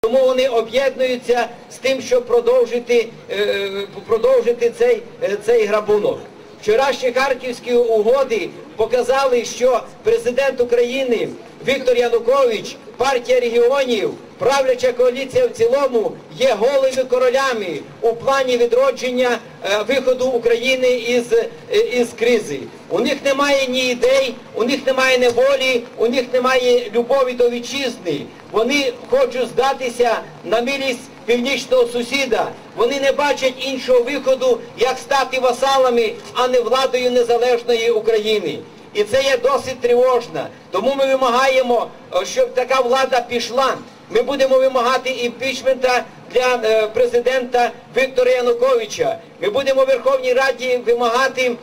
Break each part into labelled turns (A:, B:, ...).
A: Тому вони об'єднуються з тим, щоб продовжити, е, продовжити цей, е, цей грабунок. Вчорашні харківські угоди показали, що президент України Віктор Янукович, партія регіонів, правляча коаліція в цілому є голими королями у плані відродження е, виходу України із, е, із кризи. У них немає ні ідей, у них немає неволі, у них немає любові до вітчизни. Вони хочуть здатися на милість північного сусіда. Вони не бачать іншого виходу, як стати васалами, а не владою незалежної України. І це є досить тривожно. Тому ми вимагаємо, е, щоб така влада пішла. Ми будемо вимагати імпічмента для е, президента Віктора Януковича. Ми будемо в Верховній Раді вимагати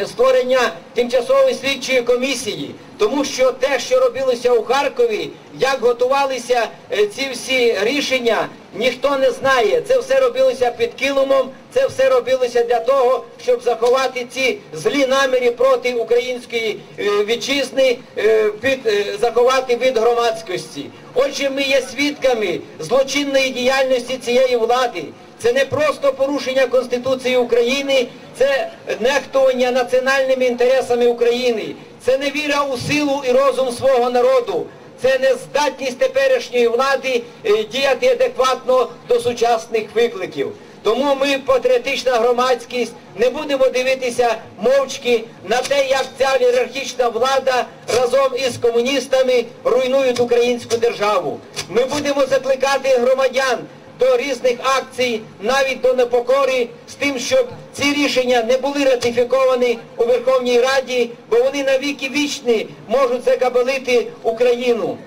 A: е, створення тимчасової слідчої комісії, тому що те, що робилося у Харкові, як готувалися е, ці всі рішення, ніхто не знає. Це все робилося під килимом, це все робилося для того, щоб заховати ці злі наміри проти української е, вітчизни, е, під, заховати від громадськості. Отже, ми є свідками злочинної діяльності цієї влади. Це не просто порушення Конституції України, це нехтування національними інтересами України, це невіра у силу і розум свого народу, це нездатність теперішньої влади е, діяти адекватно до сучасних викликів. Тому ми, патріотична громадськість, не будемо дивитися мовчки на те, як ця олігархічна влада разом із комуністами руйнують українську державу. Ми будемо закликати громадян до різних акцій, навіть до непокори, з тим, щоб ці рішення не були ратифіковані у Верховній Раді, бо вони навіки вічні можуть закабалити Україну.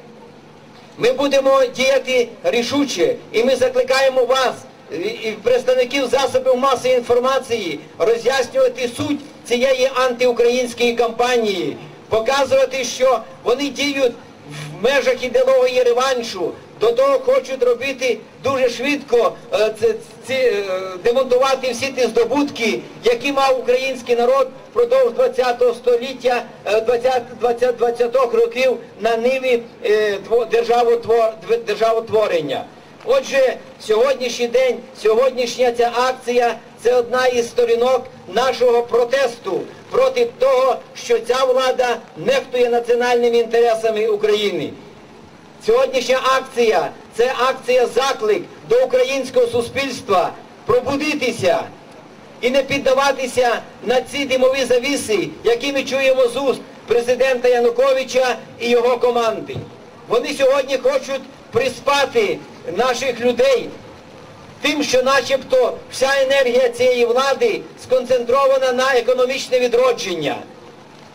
A: Ми будемо діяти рішуче, і ми закликаємо вас, і- представників засобів масової інформації, роз'яснювати суть цієї антиукраїнської кампанії, показувати, що вони діють в межах ідеології реваншу, до того хочуть робити дуже швидко е, це- е, демонтувати всі ті здобутки, які мав український народ впродовж 20 століття, е, 20, 20, 20 років на ниві е, державотворення. Отже, сьогоднішній день, сьогоднішня ця акція це одна із сторінок нашого протесту проти того, що ця влада нехтує національними інтересами України. Сьогоднішня акція це акція заклик до українського суспільства пробудитися і не піддаватися на ці димові завіси, які ми чуємо з уст президента Януковича і його команди. Вони сьогодні хочуть приспати наших людей тим, що начебто вся енергія цієї влади сконцентрована на економічне відродження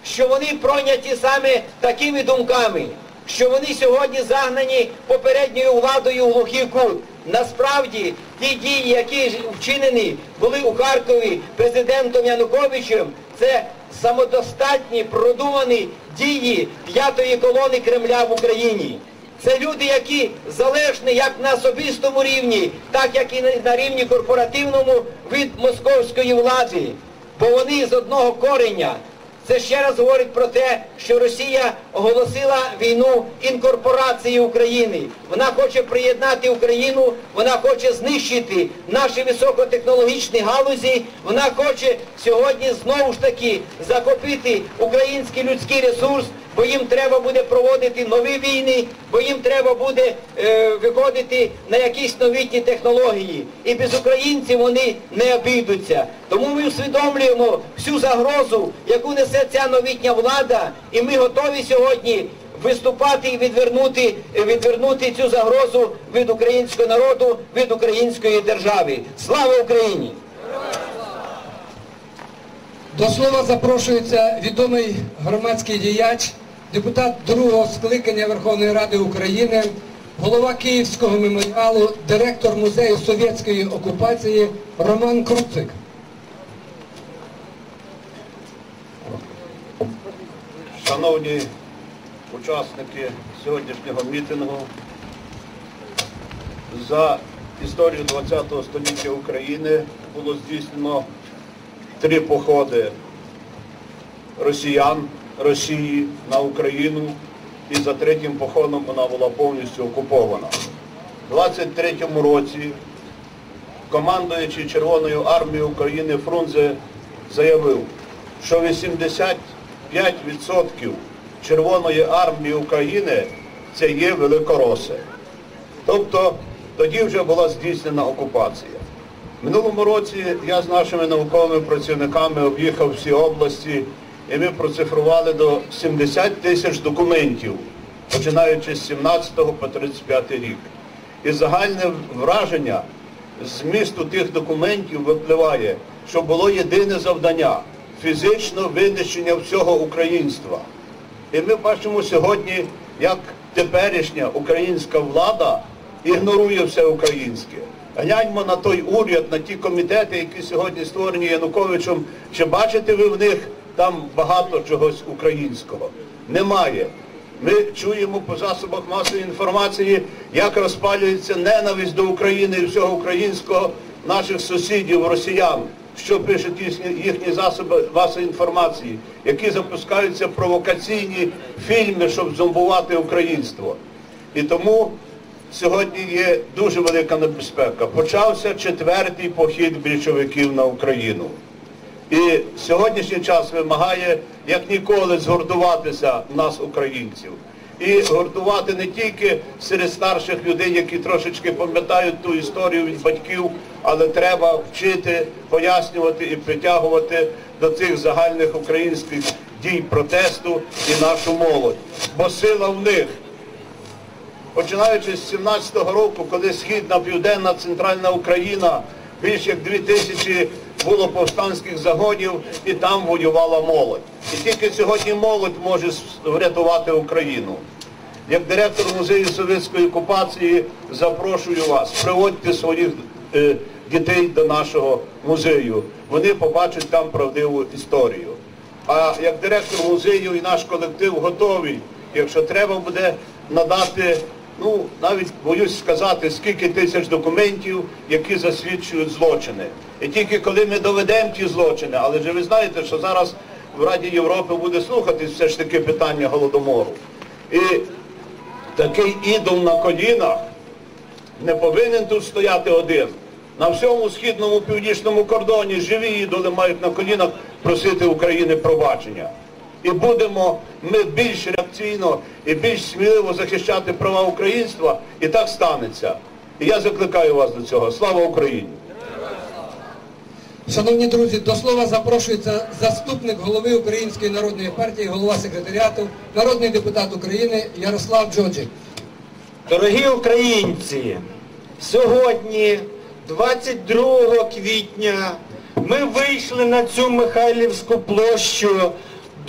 A: що вони пройняті саме такими думками, що вони сьогодні загнані попередньою владою у глухий кут. Насправді ті дії, які вчинені були у Харкові президентом Януковичем, це самодостатні продумані дії п'ятої колони Кремля в Україні. Це люди, які залежні як на особистому рівні, так як і на рівні корпоративному від московської влади. Бо вони з одного кореня. Це ще раз говорить про те, що Росія оголосила війну інкорпорації України. Вона хоче приєднати Україну, вона хоче знищити наші високотехнологічні галузі, вона хоче сьогодні знову ж таки захопити український людський ресурс, бо їм треба буде проводити нові війни, бо їм треба буде е, виходити на якісь новітні технології. І без українців вони не обійдуться. Тому ми усвідомлюємо всю загрозу, яку несе ця новітня влада, і ми готові сьогодні виступати і відвернути, відвернути цю загрозу від українського народу, від української держави. Слава Україні!
B: До слова запрошується відомий громадський діяч, депутат другого скликання Верховної Ради України, голова Київського меморіалу, директор музею совєтської окупації Роман Круцик.
C: Шановні учасники сьогоднішнього мітингу, за історію ХХ століття України було здійснено три походи росіян Росії на Україну, і за третім походом вона була повністю окупована. У 23-му році командуючий Червоною армією України Фрунзе заявив, що 85% Червоної армії України це є великороси. Тобто тоді вже була здійснена окупація. Минулому році я з нашими науковими працівниками об'їхав всі області і ми процифрували до 70 тисяч документів, починаючи з 17 по 35 рік. І загальне враження змісту тих документів випливає, що було єдине завдання фізичне винищення всього українства. І ми бачимо сьогодні, як теперішня українська влада ігнорує все українське. Гляньмо на той уряд, на ті комітети, які сьогодні створені Януковичем. Чи бачите ви в них там багато чогось українського? Немає. Ми чуємо по засобах масової інформації, як розпалюється ненависть до України і всього українського наших сусідів, росіян, що пишуть їхні, їхні засоби масової інформації, які запускаються провокаційні фільми, щоб зомбувати українство. І тому сьогодні є дуже велика небезпека. Почався четвертий похід більшовиків на Україну. І сьогоднішній час вимагає як ніколи згуртуватися нас, українців. І гуртувати не тільки серед старших людей, які трошечки пам'ятають ту історію від батьків, але треба вчити, пояснювати і притягувати до цих загальних українських дій протесту і нашу молодь. Бо сила в них. Починаючи з 17-го року, коли Східна, Південна, Центральна Україна, більш як дві тисячі було повстанських загонів і там воювала молодь. І тільки сьогодні молодь може врятувати Україну. Як директор музею совєтської окупації запрошую вас, приводьте своїх е, дітей до нашого музею. Вони побачать там правдиву історію. А як директор музею і наш колектив готовий, якщо треба буде надати, ну навіть боюсь сказати, скільки тисяч документів, які засвідчують злочини. І тільки коли ми доведемо ті злочини, але ж ви знаєте, що зараз в Раді Європи буде слухатись все ж таки питання голодомору. І такий ідол на колінах не повинен тут стояти один. На всьому східному північному кордоні живі ідоли мають на колінах просити України пробачення. І будемо ми більш реакційно і більш сміливо захищати права українства, і так станеться. І я закликаю вас до цього. Слава Україні!
B: Шановні друзі, до слова запрошується заступник голови Української народної партії, голова секретаріату, народний депутат України Ярослав Джоджик.
D: Дорогі українці, сьогодні, 22 квітня, ми вийшли на цю Михайлівську площу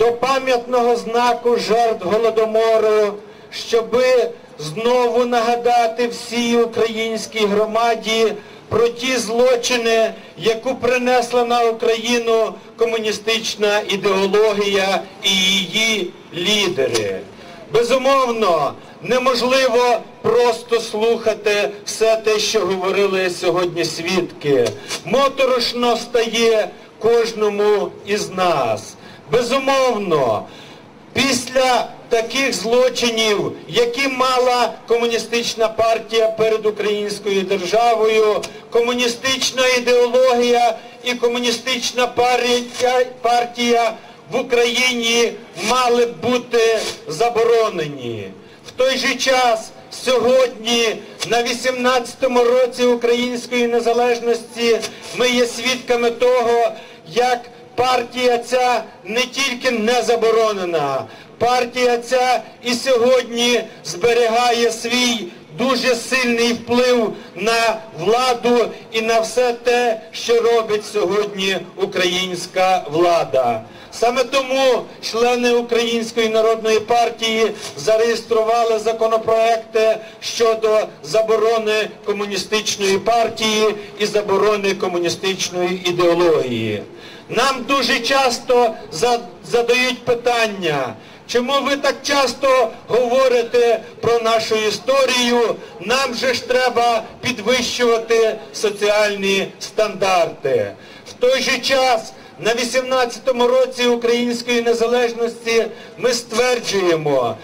D: до пам'ятного знаку жертв Голодомору, щоби знову нагадати всій українській громаді про ті злочини, яку принесла на Україну комуністична ідеологія і її лідери. Безумовно, неможливо просто слухати все те, що говорили сьогодні свідки. Моторошно стає кожному із нас. Безумовно, після таких злочинів, які мала комуністична партія перед українською державою, комуністична ідеологія і комуністична партія, в Україні мали бути заборонені. В той же час сьогодні, на 18-му році української незалежності, ми є свідками того, як партія ця не тільки не заборонена, партія ця і сьогодні зберігає свій дуже сильний вплив на владу і на все те, що робить сьогодні українська влада. Саме тому члени Української народної партії зареєстрували законопроекти щодо заборони комуністичної партії і заборони комуністичної ідеології. Нам дуже часто задають питання, чому ви так часто говорите про нашу історію? Нам же ж треба підвищувати соціальні стандарти. В той же час на 18-му році української незалежності ми стверджуємо,